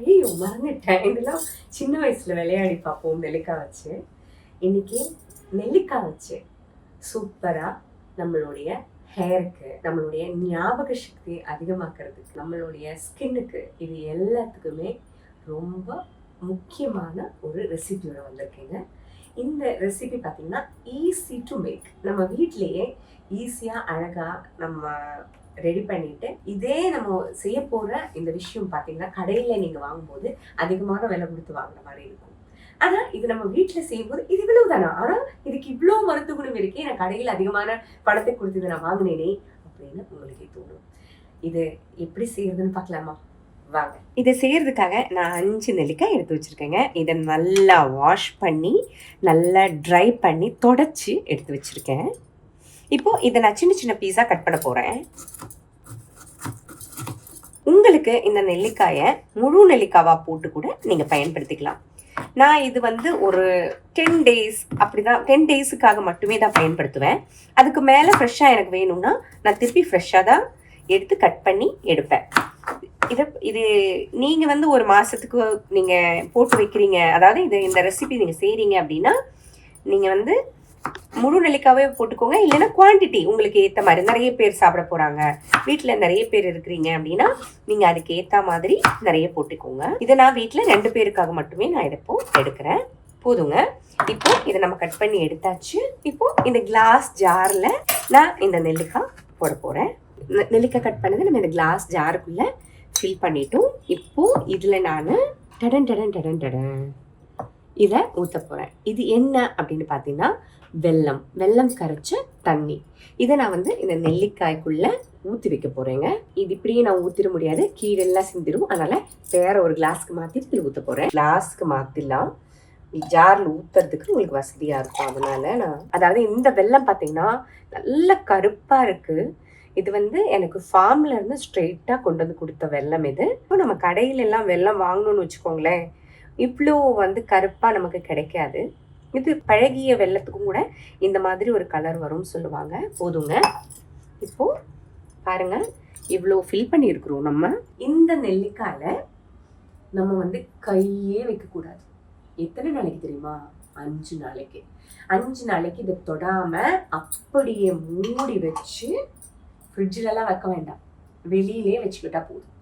ஐயோ மறந்துட்டேன். இதெல்லாம் சின்ன வயசுல விளையாடி பார்ப்போம் நெல்லிக்காய் வச்சு. இன்னைக்கு நெல்லிக்காய் வச்சு சூப்பரா நம்மளுடைய ஹேருக்கு நம்மளுடைய ஞாபக சக்தி அதிகமாக்குறதுக்கு நம்மளுடைய ஸ்கின்னுக்கு இது எல்லாத்துக்குமே ரொம்ப முக்கியமான ஒரு ரெசிபியோட வந்திருக்கேங்க. இந்த ரெசிபி பார்த்தீங்கன்னா ஈஸி டு மேக் நம்ம வீட்டிலேயே ஈஸியாக அழகாக நம்ம ரெடி பண்ணிட்டு இதே நம்ம செய்ய போகிற இந்த விஷயம் பார்த்தீங்கன்னா கடையில் நீங்கள் வாங்கும்போது அதிகமான விலை கொடுத்து வாங்குற மாதிரி இருக்கும். ஆனால் இது நம்ம வீட்டில் செய்யும்போது இது இவ்வளவு தானா ஆனால் இதுக்கு இவ்வளோ மருத்துவ குணம் இருக்கே நான் கடையில் அதிகமான பணத்தை கொடுத்து இதை நான் வாங்கினேனே அப்படின்னு உங்களுக்கே தோணும். இது எப்படி செய்யறதுன்னு பார்க்கலாமா வாங்க. இதை செய்யறதுக்காக நான் அஞ்சு நெல்லிக்காய் எடுத்து வச்சிருக்கேங்க. இதை நல்லா வாஷ் பண்ணி நல்லா ட்ரை பண்ணி தொடச்சி எடுத்து வச்சுருக்கேன். இப்போது இதை நான் சின்ன சின்ன பீஸாக கட் பண்ண போகிறேன் உங்களுக்கு இந்த நெல்லிக்காயை முழு நெல்லிக்காவாக போட்டு கூட நீங்கள் பயன்படுத்திக்கலாம். நான் இது வந்து ஒரு டென் டேஸ் அப்படி தான் டென் டேஸுக்காக மட்டுமே தான் பயன்படுத்துவேன். அதுக்கு மேலே ஃப்ரெஷ்ஷாக எனக்கு வேணும்னா நான் திருப்பி ஃப்ரெஷ்ஷாக தான் எடுத்து கட் பண்ணி எடுப்பேன். இது இது நீங்கள் வந்து ஒரு மாதத்துக்கு நீங்கள் போட்டு வைக்கிறீங்க. அதாவது இது இந்த ரெசிபி நீங்கள் செய்கிறீங்க அப்படின்னா நீங்கள் வந்து முழு நெல்லிக்காவே போட்டுக்கோங்க. இல்லைன்னா குவான்டிட்டி உங்களுக்கு ஏற்ற மாதிரி. நிறைய பேர் சாப்பிட போகிறாங்க வீட்டில் நிறைய பேர் இருக்கிறீங்க அப்படின்னா நீங்கள் அதுக்கு ஏற்ற மாதிரி நிறைய போட்டுக்கோங்க. இதை நான் வீட்டில் ரெண்டு பேருக்காக மட்டுமே நான் இதை எடுக்கிறேன். போதுங்க. இப்போ இதை நம்ம கட் பண்ணி எடுத்தாச்சு. இப்போ இந்த கிளாஸ் ஜாரில் நான் இந்த நெல்லிக்காய் போட போகிறேன் நெல்லிக்காய் கட் பண்ணது நம்ம இந்த கிளாஸ் ஜாருக்குள்ளே ஃபில் பண்ணிட்டோம். இப்போது இதில் நான் டடன் டடன் டடன் டடன். இதை ஊற்ற போகிறேன் இது என்ன அப்படின்னு பார்த்தீங்கன்னா வெல்லம். வெல்லம் கரைச்ச தண்ணி. இதை நான் வந்து இந்த நெல்லிக்காய்க்குள்ளே ஊற்றி வைக்க போகிறேங்க இது இப்படியே நான் ஊற்றிட முடியாது. கீழெல்லாம் சிந்திடும் அதனால் வேற ஒரு கிளாஸ்க்கு மாற்றி இதில் ஊற்ற போகிறேன் கிளாஸ்க்கு மாற்றிடலாம் ஜாரில் ஊற்றுறதுக்கு உங்களுக்கு வசதியாக இருக்கும். அதனால நான் அதாவது இந்த வெல்லம் பார்த்தீங்கன்னா நல்ல கருப்பாக இருக்குது இது வந்து எனக்கு ஃபார்ம்ல இருந்து ஸ்ட்ரெயிட்டாக கொண்டு வந்து கொடுத்த வெல்லம் இது. இப்போ நம்ம கடையிலெல்லாம் வெல்லம் வாங்கணும்னு வச்சுக்கோங்களேன். இவ்வளோ வந்து கருப்பாக நமக்கு கிடைக்காது. இது பழகிய வெள்ளத்துக்கும் கூட இந்த மாதிரி ஒரு கலர் வரும்னு சொல்லுவாங்க. போதுங்க. இப்போ பாருங்க. இவ்வளோ ஃபில் பண்ணியிருக்கிறோம் நம்ம. இந்த நெல்லிக்காயில் நம்ம வந்து கையே வைக்கக்கூடாது எத்தனை நாளைக்கு தெரியுமா? அஞ்சு நாளைக்கு. அஞ்சு நாளைக்கு இதை தொடாமல் அப்படியே மூடி வச்சு ஃப்ரிட்ஜிலலாம் வைக்க வேண்டாம். வெளியிலே வச்சுக்கிட்டா போதும்.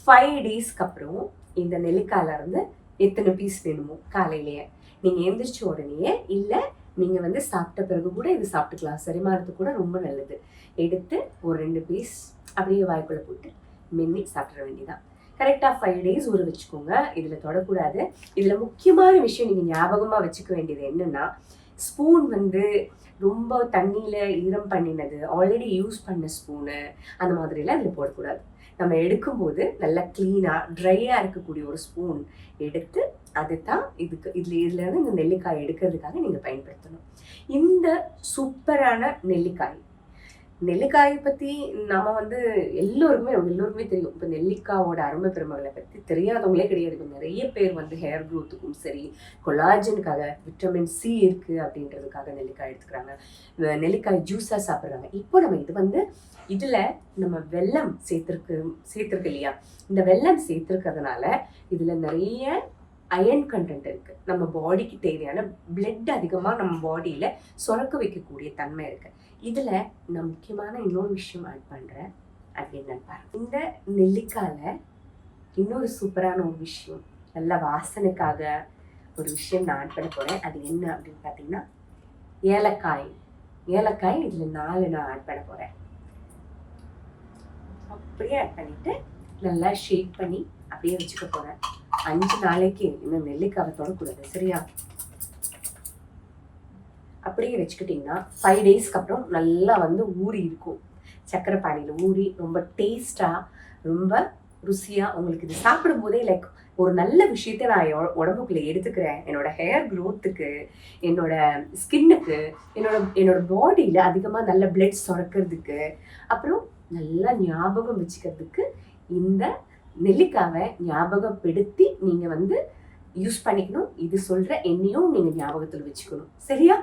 ஃபைவ் டேஸ்க்கு அப்புறம் இந்த நெல்லிக்காயில இருந்து எத்தனை பீஸ் வேணுமோ காலையிலேயே. நீங்கள் எந்திரிச்ச உடனேயே இல்லை நீங்கள் வந்து சாப்பிட்ட பிறகு கூட இது சாப்பிட்டுக்கலாம். செரிமானத்துக்கு கூட ரொம்ப நல்லது. எடுத்து ஒரு ரெண்டு பீஸ் அப்படியே வாய்க்குள்ளே போட்டு மென்னி சாப்பிட்ற வேண்டியதான் கரெக்டாக ஃபைவ் டேஸ் ஊற வச்சுக்கோங்க. இதில் தொடக்கூடாது. இதில் முக்கியமான விஷயம் நீங்கள் ஞாபகமாக வச்சுக்க வேண்டியது என்னென்னா ஸ்பூன் வந்து ரொம்ப தண்ணியில் ஈரம் பண்ணினது ஆல்ரெடி யூஸ் பண்ண ஸ்பூனு அந்த மாதிரிலாம் இதில் போடக்கூடாது. நம்ம எடுக்கும்போது நல்லா க்ளீனாக ட்ரையாக இருக்கக்கூடிய ஒரு ஸ்பூன் எடுத்து அதை தான் இதுக்கு இதில் இதுலேருந்து இந்த நெல்லிக்காய் எடுக்கிறதுக்காக நீங்கள் பயன்படுத்தணும். இந்த சூப்பரான நெல்லிக்காய் நெல்லிக்காயை பற்றி நம்ம வந்து எல்லோருமே எல்லோருமே தெரியும். இப்போ நெல்லிக்காவோட அருமை பெருமைகளை பற்றி தெரியாதவங்களே கிடையாது. இப்போ நிறைய பேர் வந்து ஹேர் க்ரோத்துக்கும் சரி கொலாஜனுக்காக விட்டமின் சி இருக்குது அப்படின்றதுக்காக நெல்லிக்காய் எடுத்துக்கிறாங்க. நெல்லிக்காய் ஜூஸாக சாப்பிட்றாங்க. இப்போ நம்ம இது வந்து இதில் நம்ம வெல்லம் சேர்த்துருக்கு சேர்த்துருக்கு இல்லையா? இந்த வெல்லம் சேர்த்துருக்கிறதுனால இதில் நிறைய அயன் கண்டென்ட் இருக்குது நம்ம பாடிக்கு தேவையான பிளட் அதிகமாக நம்ம பாடியில் சுரக்க வைக்கக்கூடிய தன்மை இருக்குது இதில் நான் முக்கியமான இன்னொரு விஷயம் ஆட் பண்ணுறேன் அது என்னன்னு பாருங்க. இந்த நெல்லிக்காயில் இன்னொரு சூப்பரான ஒரு விஷயம் நல்ல வாசனைக்காக ஒரு விஷயம் நான் ஆட் பண்ண போகிறேன் அது என்ன அப்படின்னு பார்த்தீங்கன்னா ஏலக்காய். ஏலக்காய் இதில் நாலு நான் ஆட் பண்ண போகிறேன் அப்படியே ஆட் பண்ணிவிட்டு நல்லா ஷேக் பண்ணி அப்படியே வச்சுக்க போகிறேன் அஞ்சு நாளைக்கு இன்னும் நெல்லிக்காவை தொடக்கூடாது சரியா? அப்படியே வச்சுக்கிட்டிங்கன்னா ஃபைவ் டேஸ்க்கு அப்புறம் நல்லா வந்து ஊறி இருக்கும். சக்கரை பானியில் ஊறி ரொம்ப டேஸ்ட்டாக ரொம்ப ருசியாக உங்களுக்கு இது சாப்பிடும் போதே லைக் ஒரு நல்ல விஷயத்த நான் என் உடம்புக்குள்ளே எடுத்துக்கிறேன். என்னோட ஹேர் க்ரோத்துக்கு என்னோட ஸ்கின்னுக்கு என்னோட என்னோட பாடியில் அதிகமாக நல்ல பிளட் சுரக்கிறதுக்கு அப்புறம் நல்லா ஞாபகம் வச்சுக்கிறதுக்கு இந்த நெல்லிக்காவை ஞாபகப்படுத்தி நீங்கள் வந்து யூஸ் பண்ணிக்கணும். இது சொல்கிற என்னையும் நீங்கள் ஞாபகத்தில் வச்சுக்கணும். சரியா?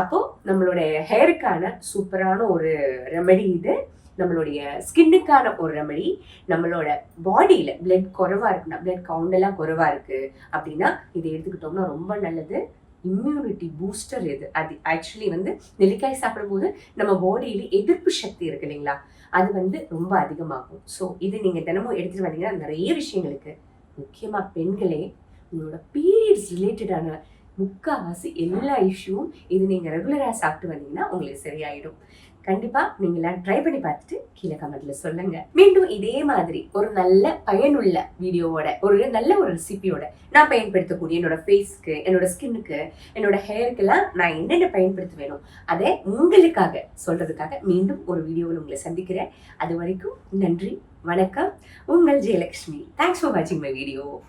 அப்போது நம்மளுடைய ஹேருக்கான சூப்பரான ஒரு ரெமெடி இது. நம்மளுடைய ஸ்கின்னுக்கான ஒரு ரெமெடி நம்மளோட பாடியில் பிளட் குறைவாக இருக்குன்னா பிளட் கவுண்டெல்லாம் குறைவாக இருக்குது அப்படின்னா இதை எடுத்துக்கிட்டோம்னா ரொம்ப நல்லது. இம்யூனிட்டி பூஸ்டர் இது அது ஆக்சுவலி வந்து நெல்லிக்காய் சாப்பிடும்போது நம்ம பாடியில் எதிர்ப்பு சக்தி இருக்கு இல்லைங்களா? அது வந்து ரொம்ப அதிகமாகும். ஸோ இது நீங்கள் தினமும் எடுத்துகிட்டு வந்தீங்கன்னா நிறைய விஷயங்களுக்கு முக்கியமாக பெண்களே உங்களோட பீரியட்ஸ் ரிலேட்டடான முக்கால்வாசி எல்லா இஷ்யூவும் இது நீங்கள் ரெகுலராக சாப்பிட்டு வந்தீங்கன்னா உங்களுக்கு சரியாயிடும். கண்டிப்பா நீங்க ட்ரை பண்ணி பார்த்துட்டு கீழே கமெண்ட்ல சொல்லுங்க. மீண்டும் இதே மாதிரி ஒரு நல்ல பயனுள்ள வீடியோவோட ஒரு நல்ல ஒரு ரெசிபியோட நான் பயன்படுத்தக்கூடிய என்னோட ஃபேஸ்க்கு என்னோட ஸ்கின்னுக்கு என்னோட ஹேருக்கெல்லாம் நான் என்னென்ன பயன்படுத்த வேணும் அதை உங்களுக்காக சொல்றதுக்காக மீண்டும் ஒரு வீடியோவில் உங்களை சந்திக்கிறேன். அது வரைக்கும் நன்றி வணக்கம். உங்கள் ஜெயலக்ஷ்மி. தேங்க்ஸ் ஃபார் வாட்சிங் மை வீடியோ